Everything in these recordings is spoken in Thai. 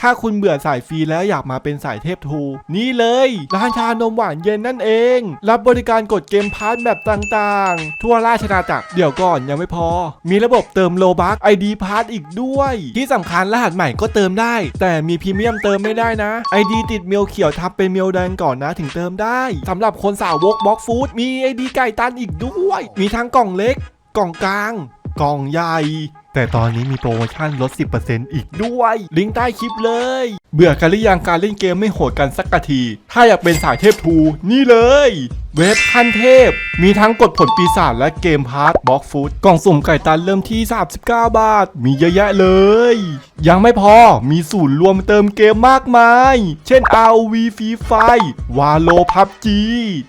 ถ้าคุณเบื่อสายฟรีแล้วอยากมาเป็นสายเทพทู นี่เลยร้านชานมหวานเย็นนั่นเอง รับบริการกดเกมพาร์ทแบบต่างๆ ทั่วราชนาจักรเดี๋ยวก่อนยังไม่พอ มีระบบเติมโลบักไอดีพาร์ทอีกด้วย ที่สำคัญรหัสใหม่ก็เติมได้ แต่มีพรีเมียมเติมไม่ได้นะไอดีติดเมลเขียวทับเป็นเมลแดงก่อนนะถึงเติมได้สำหรับคนสาวกบล็อกฟู้ดมีไอดีไก่ตันอีกด้วย มีทั้งกล่องเล็ก กล่องกลาง กล่องใหญ่ แต่ตอนนี้มีโปรโมชั่นลด 10%อีกด้วย ลิงก์ใต้คลิปเลย เบื่อกันหรือยังการเล่นเกมไม่โหดกันสักกะที ถ้าอยากเป็นสายเทพทู นี่เลย เว็บขั้นเทพ มีทั้งกดผลปีศาจและเกมพาร์ทบล็อกฟูดกล่องสุ่มไก่ตันเริ่มที่ 39 บาท มีเยอะแยะเลย ยังไม่พอมีศูนย์รวมเติมเกมมากมาย เช่น RV Free Fire วาโลพับจี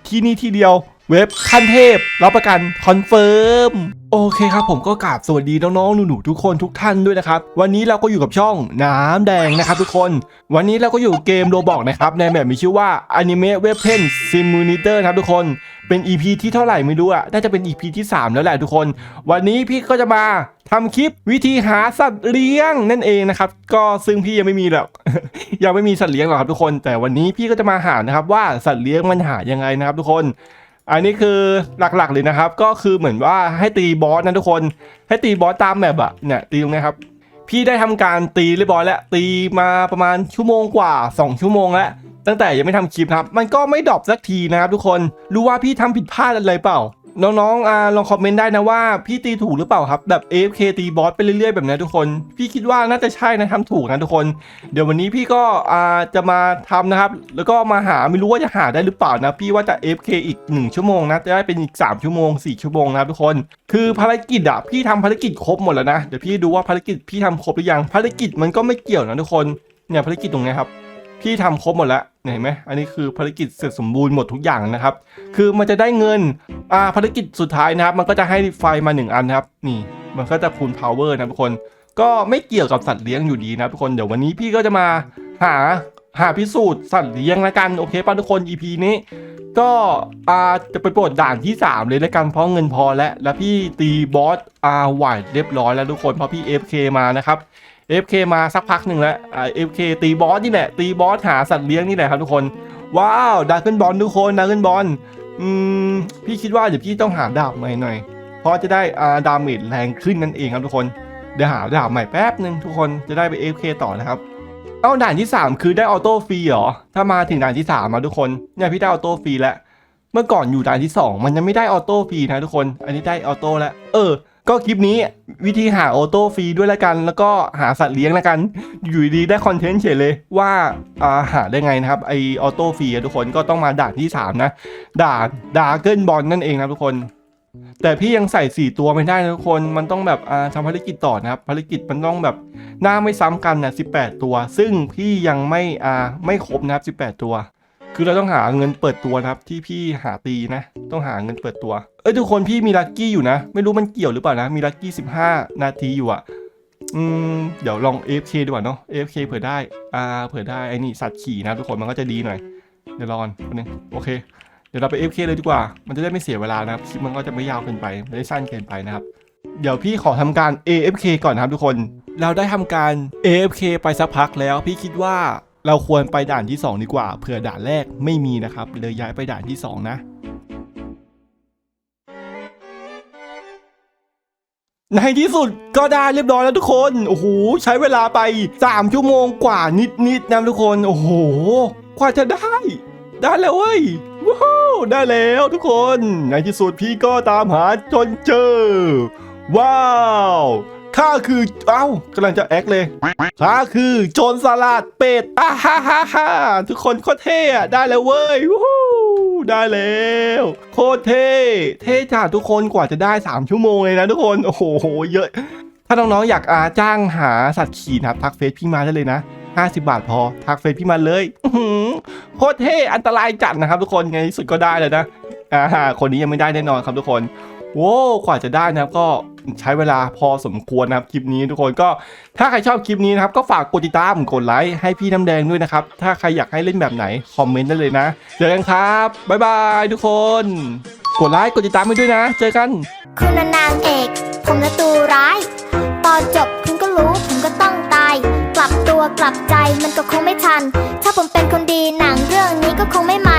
ที่นี่ที่เดียว เว็บขั้นเทพรับประกันคอนเฟิร์มโอเคครับผมก็กราบสวัสดีน้องๆหนูๆทุกคนทุกท่านด้วยนะครับ วันนี้เราก็อยู่กับช่องน้ำแดงนะครับทุกคน วันนี้เราก็อยู่เกมโรบอกนะครับในแบบมีชื่อว่า Anime Weapon Simulator นะครับทุกคนเป็น EP ที่เท่าไหร่ไม่รู้อะน่าจะเป็น EP ที่ 3 แล้วแหละทุกคน วันนี้พี่ก็จะมาทำคลิปวิธีหาสัตว์เลี้ยงนั่นเองนะครับ ก็ซึ่งพี่ยังไม่มีหรอกยังไม่มีสัตว์เลี้ยงหรอกครับทุกคน แต่วันนี้พี่ก็จะมาหานะครับว่าสัตว์เลี้ยงมันหายังไงนะครับทุกคน อันนี้คือหลักๆเลยนะครับ ก็คือเหมือนว่าให้ตีบอสนะทุกคน ให้ตีบอสตามแมปอะเนี่ยตีตรงนี้ครับ พี่ได้ทำการตีเรียบร้อยแล้ว ตีมาประมาณชั่วโมงกว่า 2 ชั่วโมงแล้วตั้งแต่ยังไม่ทำคลิปครับ มันก็ไม่ดรอปสักทีนะครับทุกคน รู้ว่าพี่ทำผิดพลาดอะไรเปล่า น้องๆอ่าลองคอมเมนต์ได้นะว่าพี่ตีถูกหรือเปล่าครับ แบบ AFK ตีบอสไปเรื่อยๆ แบบนี้ทุกคน พี่คิดว่าน่าจะใช่นะทำถูกนะทุกคน เดี๋ยววันนี้พี่ก็อ่าจะมาทำนะครับ แล้วก็มาหาไม่รู้ว่าจะหาได้หรือเปล่านะ พี่ว่าจะ AFK อีก 1 ชั่วโมงนะจะได้เป็นอีก 3 ชั่วโมง 4 ชั่วโมงนะทุกคน คือภารกิจอะพี่ทำภารกิจครบหมดแล้วนะเดี๋ยวพี่ดูว่าภารกิจพี่ทำครบหรือยังภารกิจมันก็ไม่เกี่ยวนะทุกคนเนี่ยภารกิจตรงนี้ครับพี่ทำครบหมดแล้ว เห็นไหมอันนี้คือภารกิจเสร็จสมบูรณ์หมดทุกอย่างนะครับ คือมันจะได้เงินอ่าภารกิจสุดท้ายนะครับ มันก็จะให้ไฟมาหนึ่งอันนะครับ นี่มันก็จะคูณ power นะทุกคน ก็ไม่เกี่ยวกับสัตว์เลี้ยงอยู่ดีนะทุกคน เดี๋ยววันนี้พี่ก็จะมาหา หาพิสูจน์สัตว์เลี้ยงละกันโอเคป่ะทุกคน EP นี้ ก็อ่าจะไปโปรดด่านที่ 3 เลยละกันเพราะเงินพอแล้วแล้วพี่ตีบอสอ่าไหวเรียบร้อยแล้วทุกคนเพราะพี่ FK มานะครับ FK มาสักพักหนึ่งแล้วอ่า FK ตีบอสนี่แหละ ตีบอสหาสัตว์เลี้ยงนี่แหละครับทุกคน ว้าวดาร์เกิลบอลทุกคนดาร์เกิลบอลอืมพี่คิดว่าเดี๋ยวพี่ต้องหาดาบใหม่หน่อยเพราะจะได้อ่าดาเมจแรงขึ้นนั่นเองครับทุกคน เดี๋ยวหาดาบใหม่แป๊บหนึ่งทุกคนจะได้ไป FK ต่อนะครับ อ้าด่านที่ 3 คือได้ออโต้ฟรีเหรอ ถ้ามาถึงด่านที่3มาทุกคนเนี่ยพี่ได้ออโต้ฟรีแล้ว เมื่อก่อนอยู่ด่านที่ 2 มันยังไม่ได้ออโต้ฟรีนะทุกคน อันนี้ได้ออโต้แล้ว เออ ก็คลิปนี้วิธีหาออโต้ฟรีด้วยละกัน แล้วก็หาสัตว์เลี้ยงละกัน อยู่ดีๆได้คอนเทนต์เฉยเลยว่าอ่าหาได้ไงนะครับไอออโต้ฟรีทุกคนก็ต้องมาด่านที่ 3 นะ ด่านดาร์เกิลบอลนั่นเองนะทุกคน แต่พี่ยังใส่ 4 ตัวไม่ได้นะทุกคน มันต้องแบบอ่าทำภารกิจต่อนะครับ ภารกิจมันต้องแบบหน้าไม่ซ้ำกันนะ18 ตัว ซึ่งพี่ยังไม่อ่าไม่ครบนะครับ 18 ตัว คือเราต้องหาเงินเปิดตัวนะครับ ที่พี่หาตีนะ ต้องหาเงินเปิดตัว เอ้ยทุกคนพี่มีลัคกี้อยู่นะ ไม่รู้มันเกี่ยวหรือเปล่านะ มีลัคกี้ 15 นาทีอยู่อะอืมเดี๋ยวลอง AFK ดีกว่าเนาะ AFK เผื่อได้ อ่า เผื่อได้ไอ้นี่สัตว์ขี่นะทุกคนมันก็จะดีหน่อย เดี๋ยวรออนนึงโอเค เดี๋ยวเราไป AFK เลยดีกว่า มันจะได้ไม่เสียเวลานะครับ คลิปมันก็จะไม่ยาวเกินไป ไม่ได้สั้นเกินไปนะครับ เดี๋ยวพี่ขอทำการ AFK ก่อนนะครับทุกคน เราได้ทำการ AFK ไปสักพักแล้ว พี่คิดว่าเราควรไปด่านที่ 2 ดีกว่า เผื่อด่านแรกไม่มีนะครับ เลยย้ายไปด่านที่ 2 นะ ในที่สุดก็ได้เรียบร้อยแล้วทุกคน โอ้โห ใช้เวลาไป 3 ชั่วโมงกว่านิดๆนะทุกคน โอ้โห กว่าจะได้ ได้แล้วเว้ยว้า ได้แล้วทุกคน ในที่สุดพี่ก็ตามหาจนเจอ ว้าวข้าคือ เอ้ากำลังจะแอคเลยข้าคือโจรสลัดเป็ดอ่าฮ่าฮ่าฮ่าทุกคนโคตรเท่อะได้แล้วเว้ยวู้ฮู้ได้แล้ว โคตรเท่ เท่จ้าทุกคนกว่าจะได้ 3 ชั่วโมงเลยนะทุกคน โอ้โห เยอะ ถ้าน้องๆอยากอาจ้างหาสัตว์ขี่นะครับทักเฟซพี่มาได้เลยนะ 50 บาทพอ ทักเฟซพี่มาเลยโคตรเท่อันตรายจัดนะครับ ทุกคนในที่สุดก็ได้เลยนะอ่าคนนี้ยังไม่ได้แน่นอนครับทุกคนโว้กว่าจะได้นะครับก็ใช้เวลาพอสมควรนะครับคลิปนี้ทุกคนก็ถ้าใครชอบคลิปนี้นะครับก็ฝากกดติดตามกดไลค์ให้พี่น้ำแดงด้วยนะครับ ถ้าใครอยากให้เล่นแบบไหน คอมเมนต์ได้เลยนะ เจอกันครับ บ๊ายบายทุกคน กดไลค์กดติดตามให้ด้วยนะ เจอกันคุณน่ะนางเอก ผมน่ะตัวร้าย ตอนจบคุณก็รู้ผมก็ต้อง กลัวกลับใจมันก็คงไม่ทัน ถ้าผมเป็นคนดีหนังเรื่องนี้ก็คงไม่มา